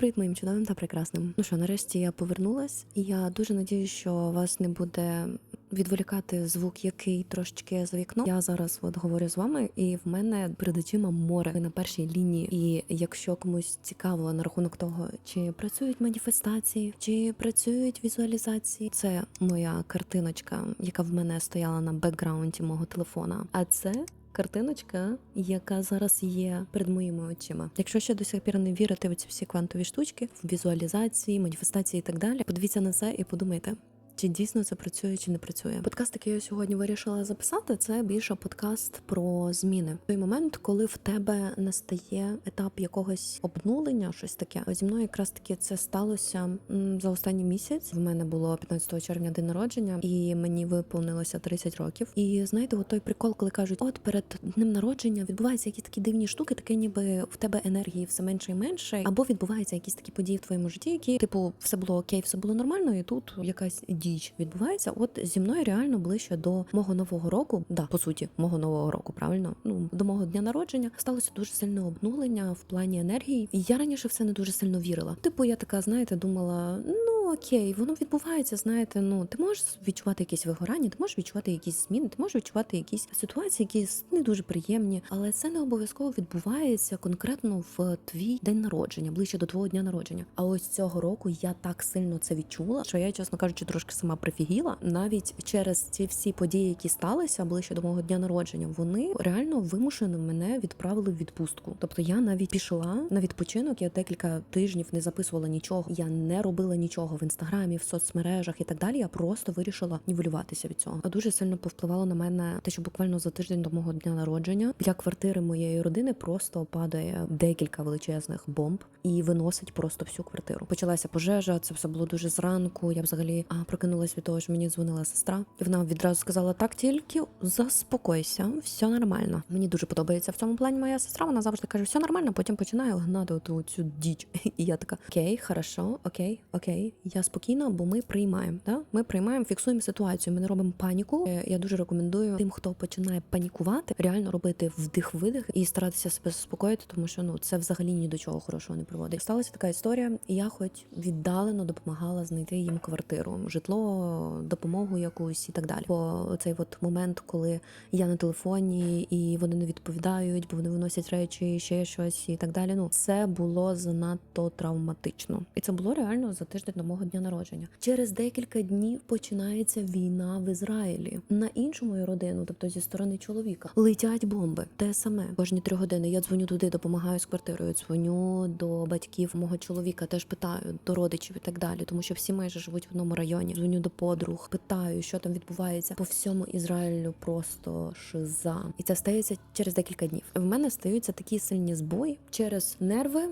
Привіт моїм чудовим та прекрасним. Ну що, нарешті я повернулась, і я дуже надію, що вас не буде відволікати звук, який трошечки за вікном. Я зараз от говорю з вами, і в мене перед очима море на першій лінії. І якщо комусь цікаво на рахунок того, чи працюють маніфестації, чи працюють візуалізації, це моя картиночка, яка в мене стояла на бекграунді мого телефона. А це картиночка, яка зараз є перед моїми очима. Якщо ще до сих пір не вірите в ці всі квантові штучки, в візуалізації, маніфестації і так далі, подивіться на це і подумайте. Чи дійсно це працює, чи не працює? Подкаст, який я сьогодні вирішила записати, це більше подкаст про зміни. Той момент, коли в тебе настає етап якогось обнулення, щось таке. Зі мною якраз таки це сталося за останній місяць. В мене було 15 червня день народження, і мені виповнилося 30 років. І знаєте, от той прикол, коли кажуть, от перед днем народження відбуваються якісь такі дивні штуки, таке ніби в тебе енергії все менше і менше, або відбуваються якісь такі події в твоєму житті, які типу все було окей, все було нормально, і тут якась діч відбувається. От зі мною реально ближче до мого нового року, да, по суті, мого нового року, правильно, ну до мого дня народження сталося дуже сильне обнулення в плані енергії. І я раніше в це не дуже сильно вірила. Типу, я така, знаєте, думала, ну окей, воно відбувається. Знаєте, ну ти можеш відчувати якісь вигорання, ти можеш відчувати якісь зміни, ти можеш відчувати якісь ситуації, які не дуже приємні, але це не обов'язково відбувається конкретно в твій день народження, ближче до твого дня народження. А ось цього року я так сильно це відчула, що я, чесно кажучи, трошки сама прифігіла. Навіть через ці всі події, які сталися ближче до мого дня народження, вони реально вимушено мене відправили в відпустку. Тобто я навіть пішла на відпочинок. Я декілька тижнів не записувала нічого. Я не робила нічого в інстаграмі, в соцмережах і так далі. Я просто вирішила нівелюватися від цього. А дуже сильно повпливало на мене те, що буквально за тиждень до мого дня народження біля квартири моєї родини просто падає декілька величезних бомб і виносить просто всю квартиру. Почалася пожежа. Це все було дуже зранку. Я взагалі а, прокинулась від того, що мені дзвонила сестра, і вона відразу сказала: так, тільки заспокойся, все нормально. Мені дуже подобається в цьому плані моя сестра. Вона завжди каже, все нормально. Потім починає гнати оту цю діч. І я така: окей, хорошо, окей, окей. Я спокійна, бо ми приймаємо. Да? Ми приймаємо, фіксуємо ситуацію. Ми не робимо паніку. Е, Я дуже рекомендую тим, хто починає панікувати, реально робити вдих-видих і старатися себе заспокоїти, тому що ну це взагалі ні до чого хорошого не приводить. Сталася така історія, і я хоч віддалено допомагала знайти їм квартиру, житло, допомогу якусь і так далі. Бо цей от момент, коли я на телефоні і вони не відповідають, бо вони виносять речі, ще щось і так далі. Ну це було занадто травматично, і це було реально за тиждень мого дня народження. Через декілька днів починається війна в Ізраїлі. На іншу мою родину, тобто зі сторони чоловіка, летять бомби. Те саме кожні три години. Я дзвоню туди, допомагаю з квартирою. Дзвоню до батьків мого чоловіка, теж питаю до родичів і так далі, тому що всі майже живуть в одному районі. Дзвоню до подруг, питаю, що там відбувається по всьому Ізраїлю. Просто шиза, і це стається через декілька днів. В мене стаються такі сильні збої через нерви.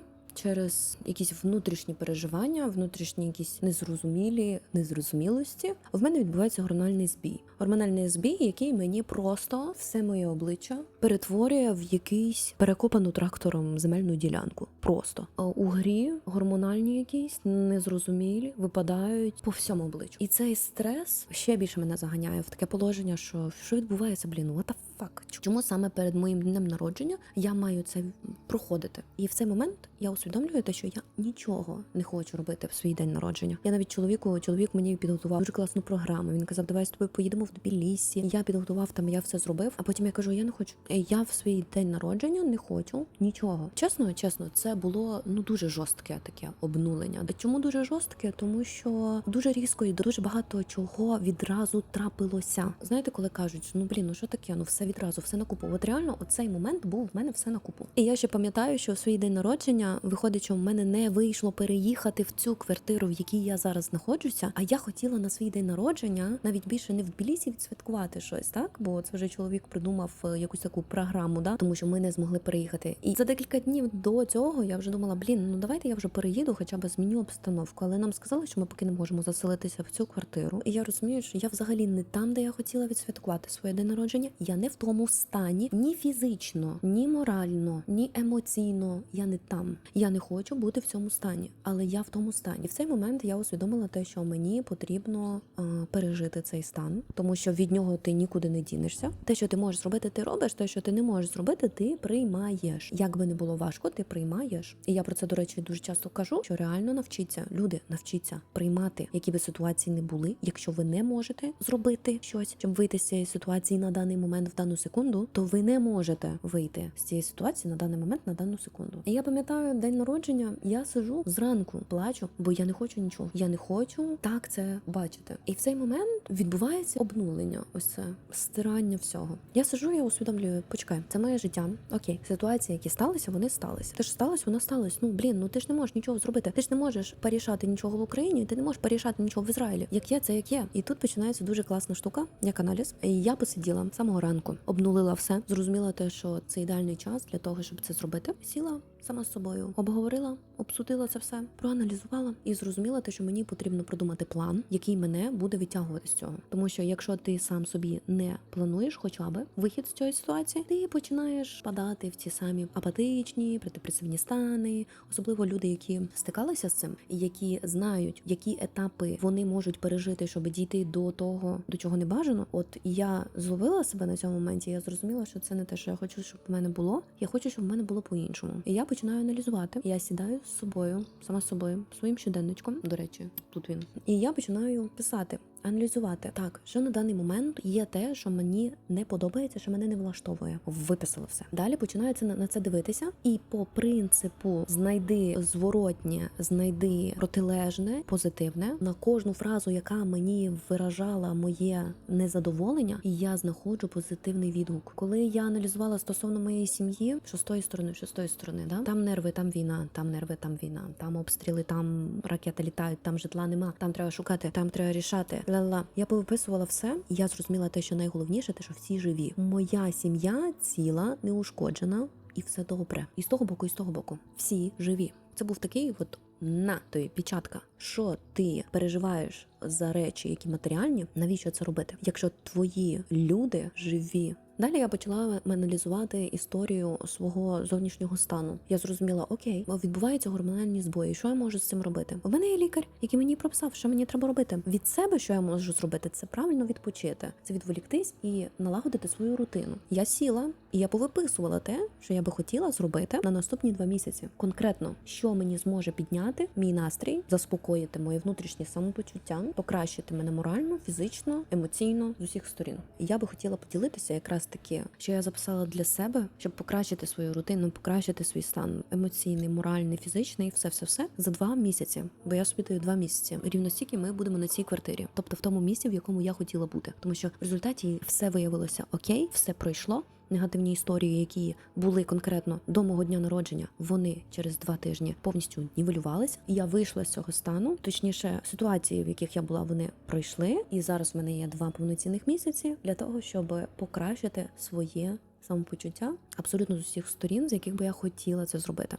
Через якісь внутрішні переживання, внутрішні якісь незрозумілі незрозумілості, в мене відбувається гормональний збій. Гормональний збій, який мені просто все моє обличчя перетворює в якийсь перекопану трактором земельну ділянку. Просто у грі гормональні якісь незрозумілі випадають по всьому обличчю. І цей стрес ще більше мене заганяє в таке положення, що що відбувається, блін, what the fuck? Чому саме перед моїм днем народження я маю це проходити? І в цей момент я усвідомлюю те, що я нічого не хочу робити в свій день народження. Я навіть чоловіку, чоловік мені підготував дуже класну програму. Він казав, давай з тобою поїдемо в Тбілісі. Я підготував там, я все зробив. А потім я кажу, я не хочу. Я в свій день народження не хочу нічого. Чесно, чесно, це було ну дуже жорстке таке обнулення. Чому дуже жорстке? Тому що дуже різко і дуже багато чого відразу трапилося. Знаєте, коли кажуть, ну блін, ну що таке? Ну все відразу, все на купу. От реально, оцей момент був в мене все на купу. І я ще пам'ятаю, що у свій день народження виходить, що в мене не вийшло переїхати в цю квартиру, в якій я зараз знаходжуся. А я хотіла на свій день народження навіть більше не в Тбілісі відсвяткувати щось, так? Бо це вже чоловік придумав е, якусь таку програму, да, тому що ми не змогли переїхати. І за декілька днів до цього я вже думала, блін, ну давайте я вже переїду, хоча б зміню обстановку. Але нам сказали, що ми поки не можемо заселитися в цю квартиру. І я розумію, що я взагалі не там, де я хотіла відсвяткувати своє день народження. Я не в тому стані ні фізично, ні морально, ні емоційно. Я не там. Я не хочу бути в цьому стані, але я в тому стані. В цей момент я усвідомила те, що мені потрібно е, пережити цей стан, тому що від нього ти нікуди не дінешся. Те, що ти можеш зробити, ти робиш. Те, що ти не можеш зробити, ти приймаєш. Як би не було важко, ти приймаєш. І я про це, до речі, дуже часто кажу, що реально навчіться. Люди навчіться приймати, які би ситуації не були. Якщо ви не можете зробити щось, щоб вийти з цієї ситуації на даний момент в дану секунду, то ви не можете вийти з цієї ситуації на даний момент на дану секунду. І я пам'ятаю день народження. Я сижу зранку, плачу, бо я не хочу нічого. Я не хочу так це бачити. І в цей момент відбувається обнулення. Ось це стирання всього. Я сижу, я усвідомлюю, почекай, це моє життя. Окей, ситуації, які сталися, вони сталися. Те ж сталося, воно сталося. Ну блін, ну ти ж не можеш нічого зробити. Ти ж не можеш порішати нічого в Україні, ти не можеш порішати нічого в Ізраїлі. Як є, це як є. І тут починається дуже класна штука, як аналіз. І я посиділа самого ранку, обнулила все, зрозуміла те, що це ідеальний час для того, щоб це зробити. Сіла сама з собою, обговорила, обсудила це все, проаналізувала і зрозуміла те, що мені потрібно продумати план, який мене буде відтягувати з цього. Тому що якщо ти сам собі не плануєш, хоча б вихід з цієї ситуації, ти починаєш падати в ці самі апатичні, предепресивні стани, особливо люди, які стикалися з цим, і які знають, які етапи вони можуть пережити, щоб дійти до того, до чого не бажано. От я зловила себе на цьому моменті. Я зрозуміла, що це не те, що я хочу, щоб в мене було. Я хочу, щоб в мене було по-іншому. І я починаю аналізувати. Я сідаю з собою, сама з собою, своїм щоденничком. До речі, тут він. І я починаю писати. Аналізувати так, що на даний момент є те, що мені не подобається, що мене не влаштовує. Виписала все. Далі починаються на, на це дивитися, і по принципу знайди зворотнє, знайди протилежне, позитивне на кожну фразу, яка мені виражала моє незадоволення, і я знаходжу позитивний відгук. Коли я аналізувала стосовно моєї сім'ї, що з тої сторони, що з тої сторони, да там нерви, там війна, там нерви, там війна, там обстріли, там ракети літають, там житла нема, там треба шукати, там треба рішати. Ла-ла. Я повиписувала все, і я зрозуміла те, що найголовніше, те, що всі живі. Моя сім'я ціла, неушкоджена, і все добре. І з того боку, і з того боку. Всі живі. Це був такий от на тобі печатка. Що ти переживаєш за речі, які матеріальні? Навіщо це робити? Якщо твої люди живі. Далі я почала аналізувати історію свого зовнішнього стану. Я зрозуміла, окей, відбуваються гормональні збої. Що я можу з цим робити? У мене є лікар, який мені прописав, що мені треба робити. Від себе, що я можу зробити, це правильно відпочити, це відволіктись і налагодити свою рутину. Я сіла і я повиписувала те, що я би хотіла зробити на наступні два місяці. Конкретно, що мені зможе підняти мій настрій, заспокоїти моє внутрішнє самопочуття, покращити мене морально, фізично, емоційно з усіх сторін. Я би хотіла поділитися якраз таки, що я записала для себе, щоб покращити свою рутину, покращити свій стан емоційний, моральний, фізичний, все, все, все за два місяці. Бо я собі даю два місяці. Рівно стільки ми будемо на цій квартирі, тобто в тому місці, в якому я хотіла бути, тому що в результаті все виявилося окей, все пройшло. Негативні історії, які були конкретно до мого дня народження, вони через два тижні повністю нівелювалися. Я вийшла з цього стану. Точніше, ситуації, в яких я була, вони пройшли. І зараз в мене є два повноцінних місяці для того, щоб покращити своє самопочуття абсолютно з усіх сторін, з яких би я хотіла це зробити.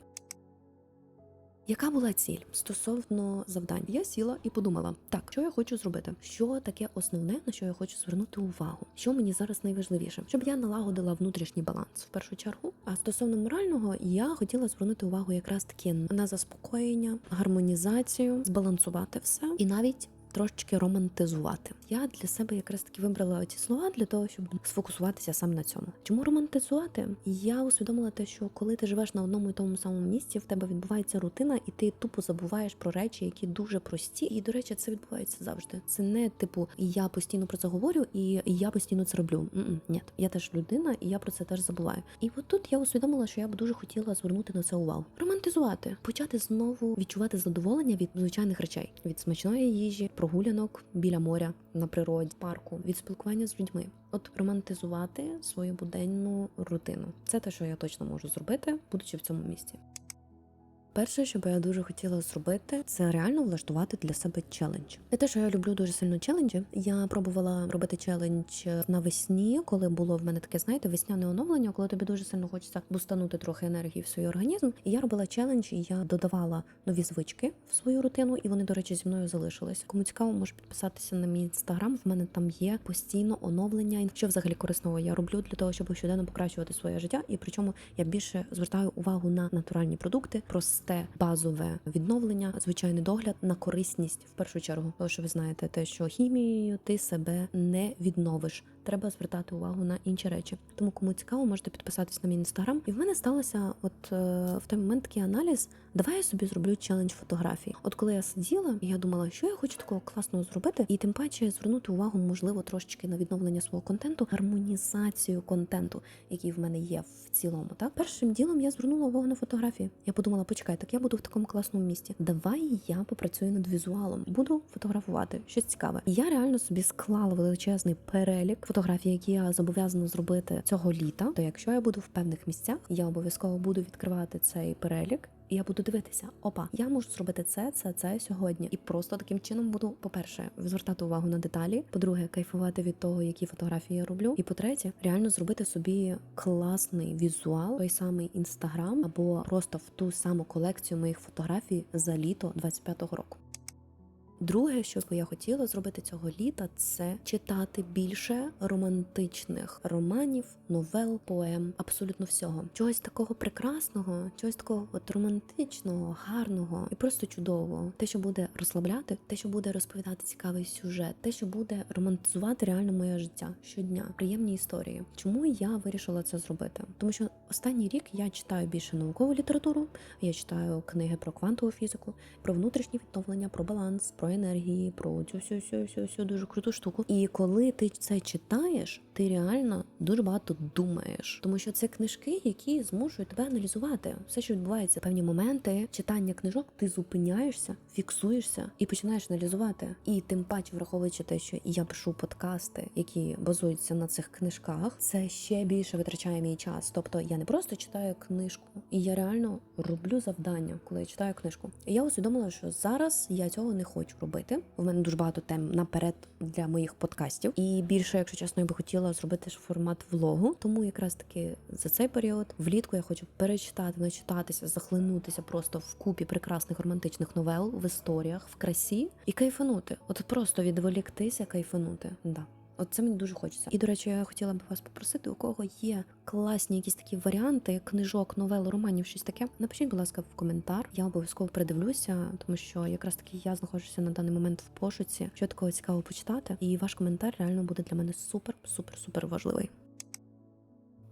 Яка була ціль стосовно завдань? Я сіла і подумала: так, що я хочу зробити? Що таке основне, на що я хочу звернути увагу? Що мені зараз найважливіше? Щоб я налагодила внутрішній баланс в першу чергу. А стосовно морального, я хотіла звернути увагу якраз таки на заспокоєння, гармонізацію, збалансувати все і навіть. Трошечки романтизувати. Я для себе якраз таки вибрала ці слова для того, щоб сфокусуватися саме на цьому. Чому романтизувати? Я усвідомила те, що коли ти живеш на одному і тому самому місці, в тебе відбувається рутина, і ти тупо забуваєш про речі, які дуже прості. І до речі, це відбувається завжди. Це не типу я постійно про це говорю, і я постійно це роблю. Ні, я теж людина, і я про це теж забуваю. І от тут я усвідомила, що я б дуже хотіла звернути на це увагу. Романтизувати, почати знову відчувати задоволення від звичайних речей, від смачної їжі прогулянок біля моря на природі, парку, від спілкування з людьми. От романтизувати свою буденну рутину. Це те, що я точно можу зробити, будучи в цьому місці. Перше, що би я дуже хотіла зробити, це реально влаштувати для себе челендж. Не те, що я люблю дуже сильно челенджі. Я пробувала робити челендж навесні, коли було в мене таке, знаєте, весняне оновлення, коли тобі дуже сильно хочеться бустанути трохи енергії в свій організм. І я робила челендж, і я додавала нові звички в свою рутину, і вони, до речі, зі мною залишилися. Кому цікаво, може підписатися на мій інстаграм. В мене там є постійно оновлення. Що взагалі корисного я роблю для того, щоб щоденно покращувати своє життя. І причому я більше звертаю увагу на натуральні продукти, просте базове відновлення, звичайний догляд на корисність в першу чергу. Тому що ви знаєте, те, що хімією ти себе не відновиш. Треба звертати увагу на інші речі. Тому кому цікаво, можете підписатись на мій інстаграм. І в мене сталося, от е, в той момент такий аналіз. Давай я собі зроблю челендж фотографій. От коли я сиділа, я думала, що я хочу такого класного зробити, і тим паче звернути увагу, можливо, трошечки на відновлення свого контенту, гармонізацію контенту, який в мене є в цілому. Так першим ділом я звернула увагу на фотографії. Я подумала, почекай, так я буду в такому класному місті. Давай я попрацюю над візуалом, буду фотографувати щось цікаве. І я реально собі склала величезний перелік фотографій, які я зобов'язана зробити цього літа. То якщо я буду в певних місцях, я обов'язково буду відкривати цей перелік. І я буду дивитися, опа, я можу зробити це, це, це сьогодні, і просто таким чином буду, по-перше, звертати увагу на деталі. По-друге, кайфувати від того, які фотографії я роблю. І по-третє, реально зробити собі класний візуал, той самий інстаграм, або просто в ту саму колекцію моїх фотографій за літо 25-го року. Друге, що би я хотіла зробити цього літа, це читати більше романтичних романів, новел, поем, абсолютно всього. Чогось такого прекрасного, чогось такого от романтичного, гарного і просто чудового. Те, що буде розслабляти, те, що буде розповідати цікавий сюжет, те, що буде романтизувати реально моє життя щодня. Приємні історії. Чому я вирішила це зробити? Тому що останній рік я читаю більше наукову літературу, я читаю книги про квантову фізику, про внутрішнє відновлення, про баланс, про енергії, про цю всю всю всю всю дуже круту штуку. І коли ти це читаєш, ти реально дуже багато думаєш, тому що це книжки, які змушують тебе аналізувати все, що відбувається. Певні моменти читання книжок, ти зупиняєшся, фіксуєшся і починаєш аналізувати. І тим паче, враховуючи те, що я пишу подкасти, які базуються на цих книжках, це ще більше витрачає мій час. Тобто я не просто читаю книжку, і я реально роблю завдання, коли я читаю книжку. І я усвідомила, що зараз я цього не хочу робити. У мене дуже багато тем наперед для моїх подкастів. І більше, якщо чесно, я би хотіла зробити ж формат влогу. Тому якраз таки за цей період влітку я хочу перечитати, начитатися, захлинутися просто в купі прекрасних романтичних новел в історіях, в красі і кайфанути. От просто відволіктися, кайфанути. Да. От це мені дуже хочеться. І до речі, я хотіла б вас попросити, у кого є класні якісь такі варіанти книжок, новел, романів, щось таке. Напишіть, будь ласка, в коментар. Я обов'язково придивлюся, тому що якраз таки я знаходжуся на даний момент в пошуці, що такого цікаво почитати. І ваш коментар реально буде для мене супер, супер, супер важливий.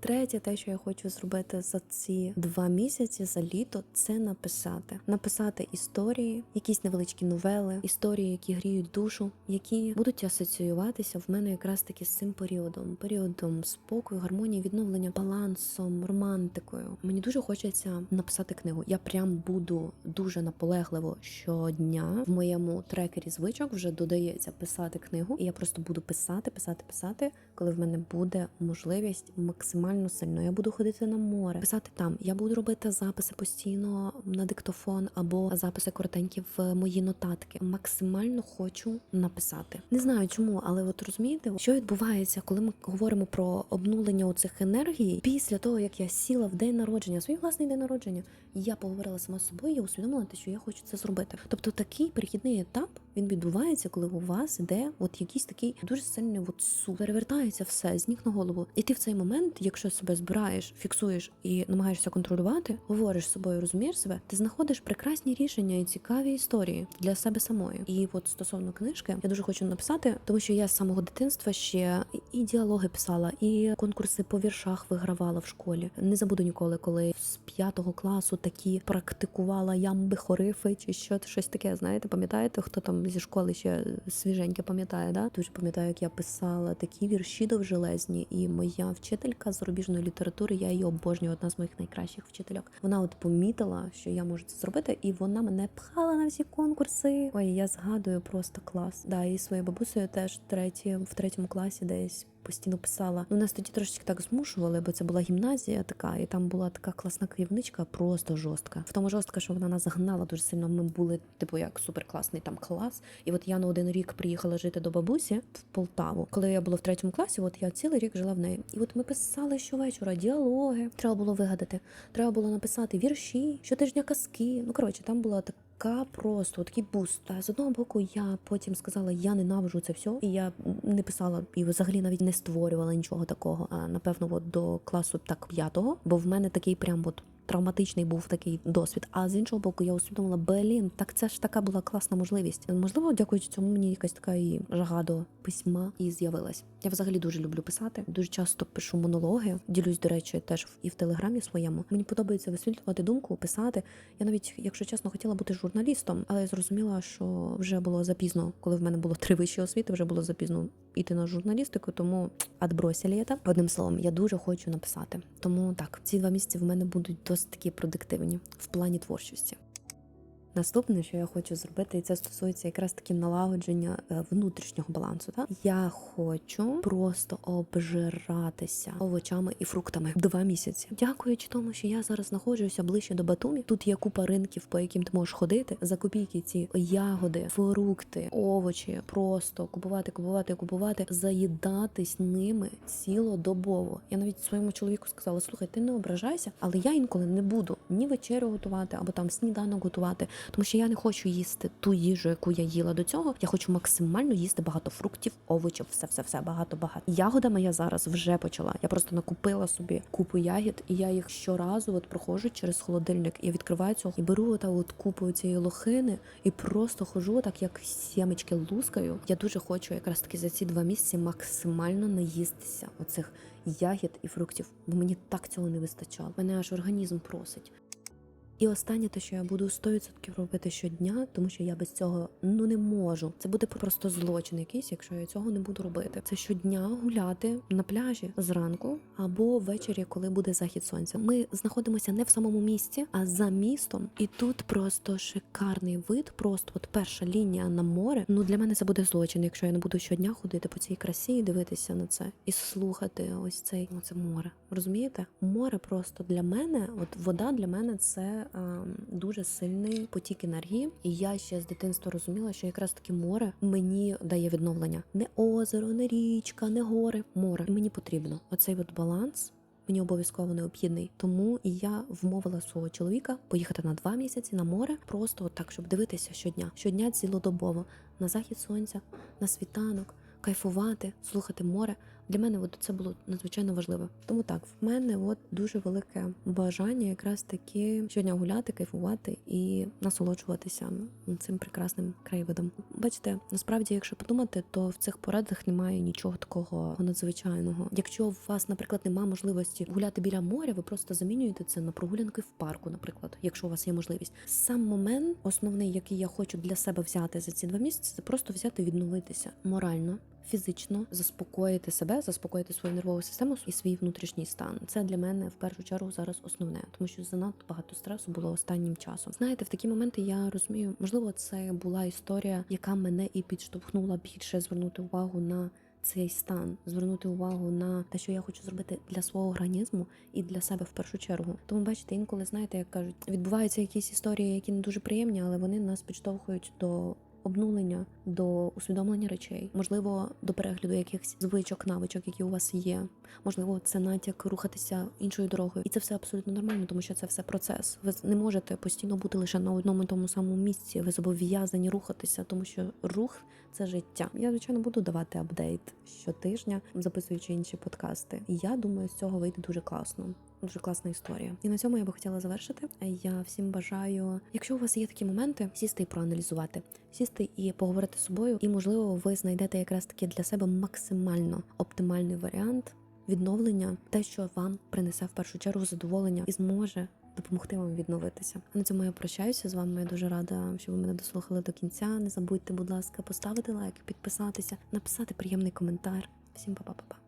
Третє, те, що я хочу зробити за ці два місяці за літо, це написати. Написати історії, якісь невеличкі новели, історії, які гріють душу, які будуть асоціюватися в мене якраз таки з цим періодом, періодом спокою, гармонії, відновлення, балансом, романтикою. Мені дуже хочеться написати книгу. Я прям буду дуже наполегливо щодня в моєму трекері звичок вже додається писати книгу, і я просто буду писати, писати, писати, коли в мене буде можливість максимально максимально сильно. Я буду ходити на море, писати там. Я буду робити записи постійно на диктофон або записи коротенькі в мої нотатки. Максимально хочу написати. Не знаю чому, але от розумієте, що відбувається, коли ми говоримо про обнулення оцих енергій після того, як я сіла в день народження, свій власний день народження, я поговорила сама з собою, я усвідомила те, що я хочу це зробити. Тобто такий перехідний етап він відбувається, коли у вас іде от якийсь такий дуже сильний от перевертається все з ніг на голову. І ти в цей момент, якщо себе збираєш, фіксуєш і намагаєшся контролювати, говориш з собою, розумієш себе, ти знаходиш прекрасні рішення і цікаві історії для себе самої. І от стосовно книжки, я дуже хочу написати, тому що я з самого дитинства ще і діалоги писала, і конкурси по віршах вигравала в школі. Не забуду ніколи, коли з п'ятого класу такі практикувала ямби хорифи чи що щось таке. Знаєте, пам'ятаєте, хто там зі школи ще свіженьке пам'ятає? Да? Дуже пам'ятаю, як я писала такі вірші довжелезні, і моя вчителька зарубіжної літератури, я її обожнюю, одна з моїх найкращих вчительок. Вона от помітила, що я можу це зробити, і вона мене пхала на всі конкурси. Ой, я згадую просто клас. Да, і своєю бабусею теж третє в третьому класі десь постійно писала. Ну, нас тоді трошечки так змушували, бо це була гімназія така, і там була така класна керівничка, просто жорстка. В тому жорстка, що вона нас загнала дуже сильно. Ми були, типу, як суперкласний там клас. І от я на один рік приїхала жити до бабусі в Полтаву. Коли я була в третьому класі, от я цілий рік жила в неї. І от ми писали щовечора діалоги. Треба було вигадати, треба було написати вірші, щотижня казки. Ну коротше, там була така така просто такий буст. З одного боку, я потім сказала, я ненавижу це все, і я не писала і взагалі навіть не створювала нічого такого. А напевно, от до класу так п'ятого, бо в мене такий прям от травматичний був такий досвід. А з іншого боку, я усвідомила, блін, так це ж така була класна можливість. Можливо, дякуючи цьому мені якась така і жага до письма і з'явилась. Я взагалі дуже люблю писати. Дуже часто пишу монологи. Ділюсь, до речі, теж і в телеграмі своєму. Мені подобається висвітлювати думку, писати. Я навіть, якщо чесно, хотіла бути журналістом, але я зрозуміла, що вже було запізно, коли в мене було три вищі освіти, вже було запізно іти на журналістику, тому отбросили це. Одним словом, я дуже хочу написати. Тому так, ці два місяці в мене будуть досить такі продуктивні в плані творчості. Наступне, що я хочу зробити, і це стосується якраз таки налагодження е, внутрішнього балансу. Так? Я хочу просто обжиратися овочами і фруктами два місяці. Дякуючи тому, що я зараз знаходжуся ближче до Батумі. Тут є купа ринків, по яким ти можеш ходити. За копійки ці ягоди, фрукти, овочі, просто купувати, купувати, купувати, заїдатись ними цілодобово. Я навіть своєму чоловіку сказала: слухай, ти не ображайся, але я інколи не буду ні вечерю готувати або там сніданок готувати, тому що я не хочу їсти ту їжу, яку я їла до цього. Я хочу максимально їсти багато фруктів, овочів, все, все, все, багато, багато. Ягодами я зараз вже почала. Я просто накупила собі купу ягід, і я їх щоразу от проходжу через холодильник. Я відкриваю цього і беру ота от купу цієї лохини і просто хожу так, як сімечки лускаю. Я дуже хочу якраз таки за ці два місяці максимально наїстися оцих ягід і фруктів, бо мені так цього не вистачало. Мене аж організм просить. І останнє те, що я буду 100% робити щодня, тому що я без цього ну не можу. Це буде просто злочин якийсь, якщо я цього не буду робити. Це щодня гуляти на пляжі зранку або ввечері, коли буде захід сонця. Ми знаходимося не в самому місті, а за містом. І тут просто шикарний вид. Просто от перша лінія на море. Ну для мене це буде злочин, якщо я не буду щодня ходити по цій красі і дивитися на це і слухати ось цей оце море. Розумієте? Море просто для мене, от вода для мене це дуже сильний потік енергії. І я ще з дитинства розуміла, що якраз таки море мені дає відновлення. Не озеро, не річка, не гори, море. І мені потрібно оцей от баланс. Мені обов'язково необхідний, тому я вмовила свого чоловіка поїхати на два місяці на море, просто так, щоб дивитися щодня, щодня цілодобово на захід сонця, на світанок, кайфувати, слухати море. Для мене от це було надзвичайно важливо. Тому так, в мене от дуже велике бажання якраз таки щодня гуляти, кайфувати і насолоджуватися цим прекрасним краєвидом. Бачите, насправді, якщо подумати, то в цих порадах немає нічого такого надзвичайного. Якщо у вас, наприклад, немає можливості гуляти біля моря, ви просто замінюєте це на прогулянки в парку, наприклад, якщо у вас є можливість. Сам момент, основний, який я хочу для себе взяти за ці два місяці, це просто взяти відновитися морально. Фізично заспокоїти себе, заспокоїти свою нервову систему і свій внутрішній стан. Це для мене в першу чергу зараз основне, тому що занадто багато стресу було останнім часом. Знаєте, в такі моменти я розумію, можливо, це була історія, яка мене і підштовхнула більше звернути увагу на цей стан, звернути увагу на те, що я хочу зробити для свого організму і для себе в першу чергу. Тому бачите, інколи знаєте, як кажуть, відбуваються якісь історії, які не дуже приємні, але вони нас підштовхують до. Обнулення до усвідомлення речей, можливо, до перегляду якихось звичок, навичок, які у вас є. Можливо, це натяк рухатися іншою дорогою, і це все абсолютно нормально, тому що це все процес. Ви не можете постійно бути лише на одному тому самому місці. Ви зобов'язані рухатися, тому що рух це життя. Я звичайно буду давати апдейт щотижня, записуючи інші подкасти. І я думаю, з цього вийде дуже класно. Дуже класна історія. І на цьому я би хотіла завершити. Я всім бажаю, якщо у вас є такі моменти, сісти і проаналізувати, сісти і поговорити з собою, і можливо, ви знайдете якраз таки для себе максимально оптимальний варіант відновлення, те, що вам принесе в першу чергу задоволення і зможе. Допомогти вам відновитися. А на цьому я прощаюся з вами. Я дуже рада, що ви мене дослухали до кінця. Не забудьте, будь ласка, поставити лайк, підписатися, написати приємний коментар. Всім па-па-па-па.